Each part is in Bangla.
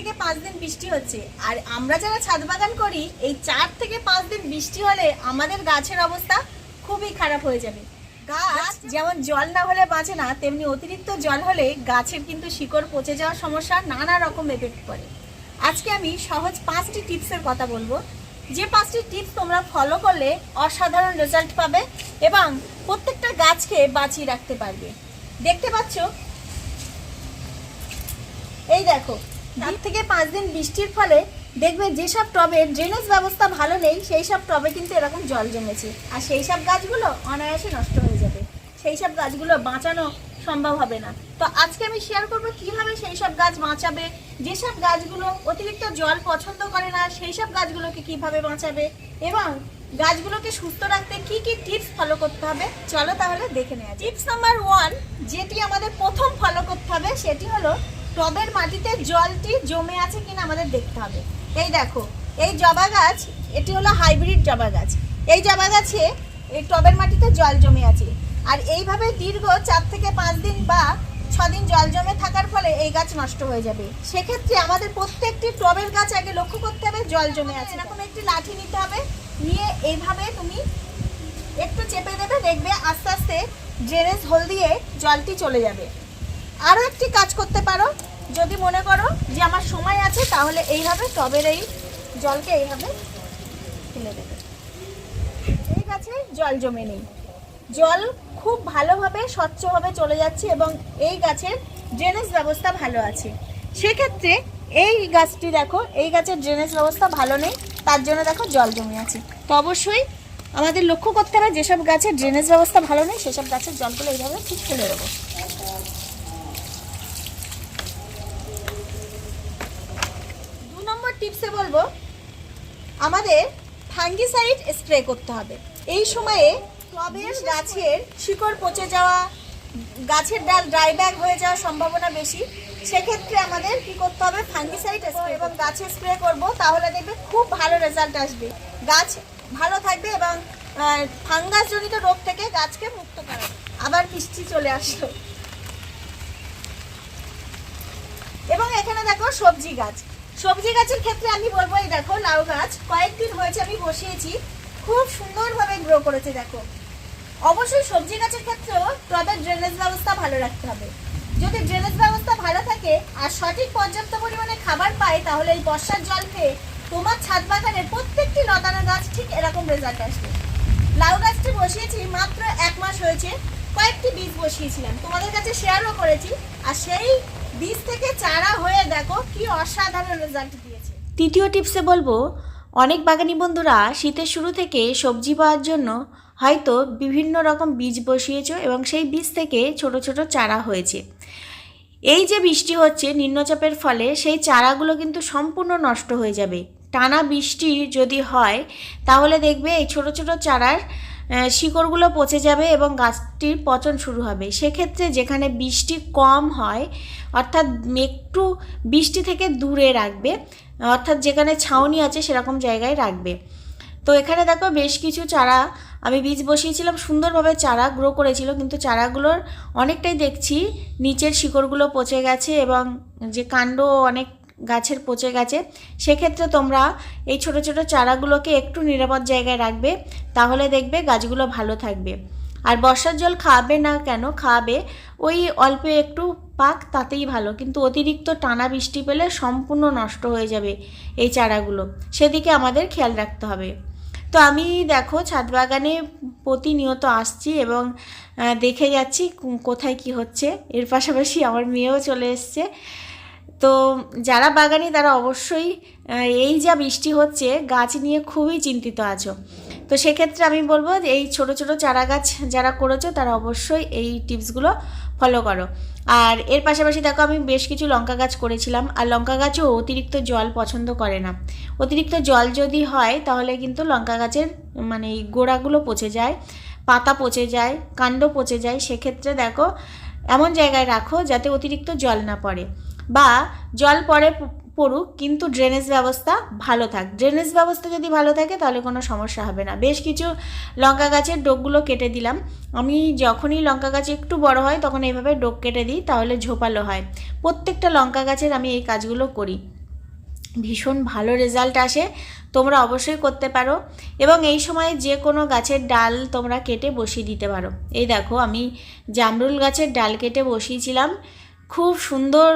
থেকে পাঁচ দিন বৃষ্টি হচ্ছে। আর আমরা যারা ছাদ বাগান করি, এই চার থেকে পাঁচ দিন বৃষ্টি হলে আমাদের গাছের অবস্থা খুবই খারাপ হয়ে যাবে। গাছ যেমন জল না হলে বাঁচে না, তেমনি অতিরিক্ত জল হলে গাছের কিন্তু শিকড় পচে যাওয়ার সমস্যা নানা রকম এফেক্ট করে আজকে আমি সহজ পাঁচটি টিপসের কথা বলব। যে পাঁচটি টিপস তোমরা ফলো করলে অসাধারণ রেজাল্ট পাবে এবং প্রত্যেকটা গাছকে বাঁচিয়ে রাখতে পারবে। দেখতে পাচ্ছ? এই দেখো চার থেকে পাঁচ দিন বৃষ্টির ফলে দেখবে যেসব টবে ড্রেনেজ ব্যবস্থা ভালো নেই, সেই সব টবে কিন্তু এরকম জল জমেছে। আর সেই সব গাছগুলো অনায়াসে নষ্ট হয়ে যাবে। সেই সব গাছগুলো বাঁচানো সম্ভব হবে না। তো আজকে আমি শেয়ার করব কীভাবে সেই সব গাছ বাঁচাবে, যেসব গাছগুলো অতিরিক্ত জল পছন্দ করে না, সেই সব গাছগুলোকে কীভাবে বাঁচাবে এবং গাছগুলোকে সুস্থ রাখতে কি কি টিপস ফলো করতে হবে, চলো তাহলে দেখে নেওয়া টিপস নাম্বার ওয়ান যেটি আমাদের প্রথম ফলো করতে হবে, সেটি হলো টবের মাটিতে জলটি জমে আছে কিনা আমাদের দেখতে হবে। এই দেখো, এই জবা গাছ, এটি হলো হাইব্রিড জবা গাছ। এই জবা গাছে, এই টবের মাটিতে জল জমে আছে। আর এইভাবে দীর্ঘ চার থেকে পাঁচ দিন বা ছ দিন জল জমে থাকার ফলে এই গাছ নষ্ট হয়ে যাবে। সেক্ষেত্রে আমাদের প্রত্যেকটি টবের গাছ আগে লক্ষ্য করতে হবে জল জমে আছে। এরকম একটি লাঠি নিতে হবে, নিয়ে এইভাবে তুমি একটু চেপে দেবে, দেখবে আস্তে আস্তে ড্রেনেজ হোল দিয়ে জলটি চলে যাবে। আরও একটি কাজ করতে পারো। যদি মনে করো যে আমার সময় আছে, তাহলে এইভাবে টবের এই জলকে এইভাবে ফেলে দেবে। এই গাছে জল জমে নেই জল খুব ভালোভাবে, স্বচ্ছভাবে চলে যাচ্ছে এবং এই গাছের ড্রেনেজ ব্যবস্থা ভালো আছে। সেক্ষেত্রে এই গাছটি দেখো, এই গাছের ড্রেনেজ ব্যবস্থা ভালো নেই, তার জন্য দেখো জল জমে আছে। তো অবশ্যই আমাদের লক্ষ্য করতে হবে, যেসব গাছের ড্রেনেজ ব্যবস্থা ভালো নেই, সেসব গাছের জলগুলো এইভাবে ঠিক ফেলে দেবো দু নম্বর টিপসে বলব, আমাদের ফাঙ্গিসাইড স্প্রে করতে হবে। এই সময়ে টবের গাছের শিকড় পচে যাওয়া, গাছের ডাল ড্রাই ব্যাগ হয়ে যাওয়ার সম্ভাবনা বেশি। সেক্ষেত্রে আমাদের কি করতে হবে? ফাঙ্গিসাইড স্প্রে এবং গাছে স্প্রে করব, তাহলে দেখবে খুব ভালো রেজাল্ট আসবে। গাছ ভালো থাকবে এবং ফাঙ্গাস জনিত রোগ থেকে গাছকে মুক্ত করা আবার বৃষ্টি চলে আসলো। এবং এখানে দেখো সবজি গাছ। সবজি গাছের ক্ষেত্রে আমি বলব, এই দেখো, লাউ গাছ। কয়েকদিন হয়েছে, আমি বসিয়েছি। খুব সুন্দরভাবে গ্রো করেছে, দেখো। অবশ্যই সবজি গাছের ক্ষেত্রেও টবের ড্রেনেজ ব্যবস্থা ভালো রাখতে হবে। যদি ড্রেনেজ ব্যবস্থা ভালো থাকে আর সঠিক পর্যাপ্ত পরিমাণে খাবার পায়, তাহলে এই বর্ষার জল খেয়ে তোমার ছাদ বাগানের প্রত্যেকটি লতানো গাছ ঠিক এরকম রেজাল্ট আসবে। লাউ গাছটি বসিয়েছি মাত্র এক মাস হয়েছে। কয়েকটি বীজ বসিয়েছিলাম। তোমাদের কাছে শেয়ারও করেছি। আর সেই বীজ থেকে চারা হয়ে দেখো, কি অসাধারণ রেজাল্ট দিয়েছে। তৃতীয় টিপসে বলব, অনেক বাগানি বন্ধুরা শীতের শুরু থেকে সবজি পাওয়ার জন্য হয়তো বিভিন্ন রকম বীজ বসিয়েছ এবং সেই বীজ থেকে ছোট ছোট চারা হয়েছে। এই যে বৃষ্টি হচ্ছে, নিম্নচাপের ফলে সেই চারাগুলো কিন্তু সম্পূর্ণ নষ্ট হয়ে যাবে। টানা বৃষ্টি যদি হয়, তাহলে দেখবে এই ছোট ছোট চারার শিকড়গুলো পচে যাবে এবং গাছটির পচন শুরু হবে। সেক্ষেত্রে যেখানে বৃষ্টি কম হয়, অর্থাৎ একটু বৃষ্টি থেকে দূরে রাখবে, অর্থাৎ যেখানে ছাউনি আছে সেরকম জায়গায় রাখবে। তো এখানে দেখো বেশ কিছু চারা আমি বীজ বসিয়েছিলাম, সুন্দরভাবে চারা গ্রো করেছিল, কিন্তু চারাগুলোর অনেকটাই দেখছি, নিচের শিকড়গুলো পচে গেছে এবং যে কাণ্ড অনেক গাছের পচে গেছে, সেক্ষেত্রে তোমরা এই ছোট ছোট চারাগুলোকে একটু নিরাপদ জায়গায় রাখবে, তাহলে দেখবে গাছগুলো ভালো থাকবে। আর বর্ষার জল খাওয়াবে না কেন? খাওয়াবে ওই অল্প একটু পাক, তাতেই ভালো। কিন্তু অতিরিক্ত টানা বৃষ্টি পেলে সম্পূর্ণ নষ্ট হয়ে যাবে এই চারাগুলো। সেদিকে আমাদের খেয়াল রাখতে হবে। তো আমি দেখো ছাদ বাগানে প্রতিনিয়ত আসছি এবং দেখে যাচ্ছি কোথায় কি হচ্ছে। এর পাশাপাশি আমার মেয়েও চলে এসছে। তো যারা বাগানি তারা অবশ্যই এই যা বৃষ্টি হচ্ছে গাছ নিয়ে খুবই চিন্তিত আছো তো সেক্ষেত্রে আমি বলব যে এই ছোট ছোট চারা গাছ যারা করেছ তারা অবশ্যই এই টিপসগুলো ফলো করো। আর এর পাশাপাশি দেখো আমি বেশ কিছু লঙ্কা গাছ করেছিলাম, আর লঙ্কা গাছও অতিরিক্ত জল পছন্দ করে না। অতিরিক্ত জল যদি হয় তাহলে কিন্তু লঙ্কা গাছের মানে এই গোড়াগুলো পচে যায়, পাতা পচে যায়, কাণ্ড পচে যায়। সেক্ষেত্রে দেখো এমন জায়গায় রাখো যাতে অতিরিক্ত জল না পড়ে। বা জল পড়ে প- পড়ুক, কিন্তু ড্রেনেজ ব্যবস্থা ভালো থাক। ড্রেনেজ ব্যবস্থা যদি ভালো থাকে, তাহলে কোনো সমস্যা হবে না। বেশ কিছু লঙ্কা গাছের ডোকগুলো কেটে দিলাম। আমি যখনই লঙ্কা গাছ একটু বড় হয়, তখন এইভাবে ডোক কেটে দিই, তাহলে ঝোপালো হয়। প্রত্যেকটা লঙ্কা গাছের আমি এই কাজগুলো করি। ভীষণ ভালো রেজাল্ট আসে। তোমরা অবশ্যই করতে পারো। এবং এই সময় যে কোনো গাছের ডাল তোমরা কেটে বসিয়ে দিতে পারো। এই দেখো, আমি জামরুল গাছের ডাল কেটে বসিয়েছিলাম। খুব সুন্দর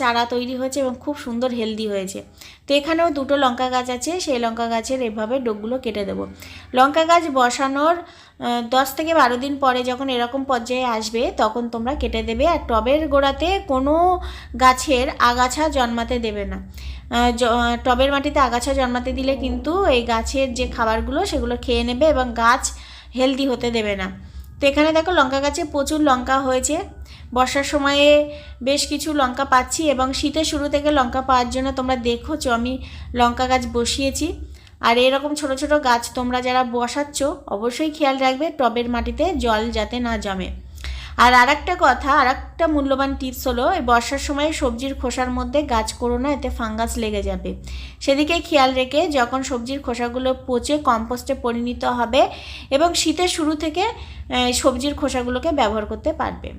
চারা তৈরি হয়েছে এবং খুব সুন্দর হেলদি হয়েছে। তো এখানেও দুটো লঙ্কা গাছ আছে, সেই লঙ্কা গাছের এভাবে ডোকগুলো কেটে দেবো। লঙ্কা গাছ বসানোর দশ থেকে বারো দিন পরে যখন এরকম পর্যায়ে আসবে, তখন তোমরা কেটে দেবে। আর টবের গোড়াতে কোনো গাছের আগাছা জন্মাতে দেবে না। টবের মাটিতে আগাছা জন্মাতে দিলে কিন্তু এই গাছের যে খাবারগুলো, সেগুলো খেয়ে নেবে এবং গাছ হেলদি হতে দেবে না। তো এখানে দেখো লঙ্কা গাছে প্রচুর লঙ্কা হয়েছে। বর্ষার সময়ে বেশ কিছু লঙ্কা পাচ্ছি এবং শীতের শুরু থেকে লঙ্কা পাওয়ার জন্য তোমরা দেখোছো, আমি লঙ্কা গাছ বসিয়েছি। আর এরকম ছোট ছোট গাছ তোমরা যারা বসাচ্ছ, অবশ্যই খেয়াল রাখবে, টবের মাটিতে জল যাতে না জমে। আর আরেকটা কথা, আরেকটা মূল্যবান টিপস হলো বর্ষার সময় সবজির খোসার মধ্যে গাছ করো না, এতে ফাঙ্গাস লেগে যাবে। সেদিকে খেয়াল রেখে যখন সবজির খোসাগুলো পচে কম্পোস্টে পরিণত হবে এবং শীতের শুরু থেকে সবজির খোসাগুলোকে ব্যবহার করতে পারবে।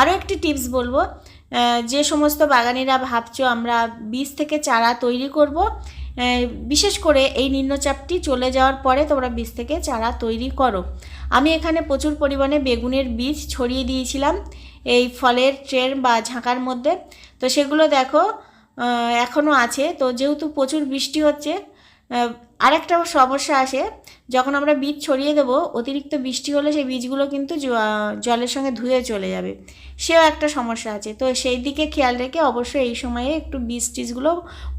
আরও একটি টিপস বলব যে সমস্ত বাগানিরা ভাবছ আমরা বীজ থেকে চারা তৈরি করব বিশেষ করে এই নিম্নচাপটি চলে যাওয়ার পরে তোমরা বীজ থেকে চারা তৈরি করো। আমি এখানে প্রচুর পরিমাণে বেগুনের বীজ ছড়িয়ে দিয়েছিলাম এই ফলের ট্রেন বা ঝাঁকার মধ্যে। তো সেগুলো দেখো এখনও আছে। তো যেহেতু প্রচুর বৃষ্টি হচ্ছে আরেকটা সমস্যা আসে, যখন আমরা বীজ ছড়িয়ে দেবো, অতিরিক্ত বৃষ্টি হলে সেই বীজগুলো কিন্তু জলের সঙ্গে ধুয়ে চলে যাবে। সেও একটা সমস্যা আছে। তো সেই দিকে খেয়াল রেখে অবশ্যই এই সময়ে একটু বীজ টিজগুলো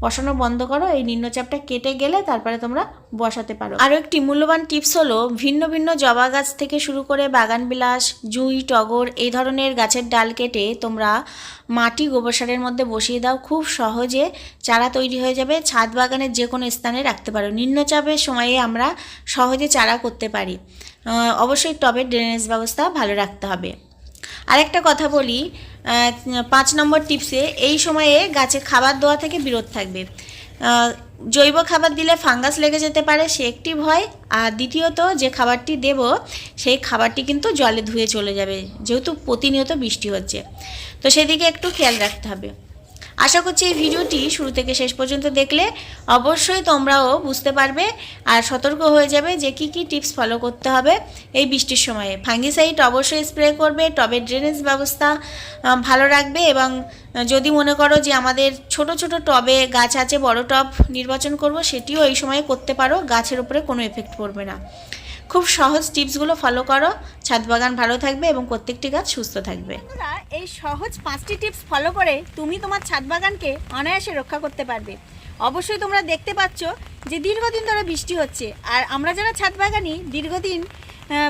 বসানো বন্ধ করো। এই নিম্নচাপটা কেটে গেলে তারপরে তোমরা বসাতে পারো। আরও একটি মূল্যবান টিপস হলো, ভিন্ন ভিন্ন জবা গাছ থেকে শুরু করে বাগান বিলাস, জুই, টগর এই ধরনের গাছের ডাল কেটে তোমরা মাটি গোবর সারের মধ্যে বসিয়ে দাও। খুব সহজে চারা তৈরি হয়ে যাবে। ছাদ বাগানের যে কোনো স্থানে রাখতে পারো। নিম্নচাপের সময়ে আমরা সহজে চারা করতে পারি। অবশ্যই টবের ড্রেনেজ ব্যবস্থা ভালো রাখতে হবে। আরেকটা কথা বলি পাঁচ নম্বর টিপসে এই সময়ে গাছে খাবার দেওয়া থেকে বিরত থাকবে। জৈব খাবার দিলে ফাঙ্গাস লেগে যেতে পারে, সে একটি ভয়। আর দ্বিতীয়ত, যে খাবারটি দেব, সেই খাবারটি কিন্তু জলে ধুয়ে চলে যাবে, যেহেতু প্রতিনিয়ত বৃষ্টি হচ্ছে। তো সেদিকে একটু খেয়াল রাখতে হবে। আশা করছি এই ভিডিওটি শুরু থেকে শেষ পর্যন্ত দেখলে অবশ্যই তোমরাও বুঝতে পারবে আর সতর্ক হয়ে যাবে যে কি কি টিপস ফলো করতে হবে এই বৃষ্টির সময়ে। ফাঙ্গিসাইড অবশ্যই স্প্রে করবে, টবের ড্রেনেজ ব্যবস্থা ভালো রাখবে এবং যদি মনে করো যে আমাদের ছোট ছোট টবে গাছ আছে, বড় টব নির্বাচন করব, সেটিও এই সময়ে করতে পারো, গাছের উপরে কোনো এফেক্ট পড়বে না। খুব সহজ টিপসগুলো ফলো করো। ছাদ বাগান ভালো থাকবে এবং প্রত্যেকটি গাছ সুস্থ থাকবে। এই সহজ পাঁচটি টিপস ফলো করে তুমি তোমার ছাদ বাগানকে অনায়াসে রক্ষা করতে পারবে। অবশ্যই তোমরা দেখতে পাচ্ছ যে দীর্ঘদিন ধরে বৃষ্টি হচ্ছে আর আমরা যারা ছাদ বাগানি, দীর্ঘদিন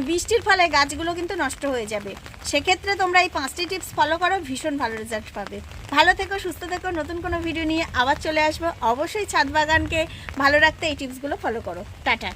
বৃষ্টির ফলে গাছগুলো কিন্তু নষ্ট হয়ে যাবে। সেক্ষেত্রে তোমরা এই পাঁচটি টিপস ফলো করো, ভীষণ ভালো রেজাল্ট পাবে। ভালো থেকো, সুস্থ থেকো, নতুন কোনো ভিডিও নিয়ে আবার চলে আসব। অবশ্যই ছাদ বাগানকে ভালো রাখতে এই টিপসগুলো ফলো করো। টাটা।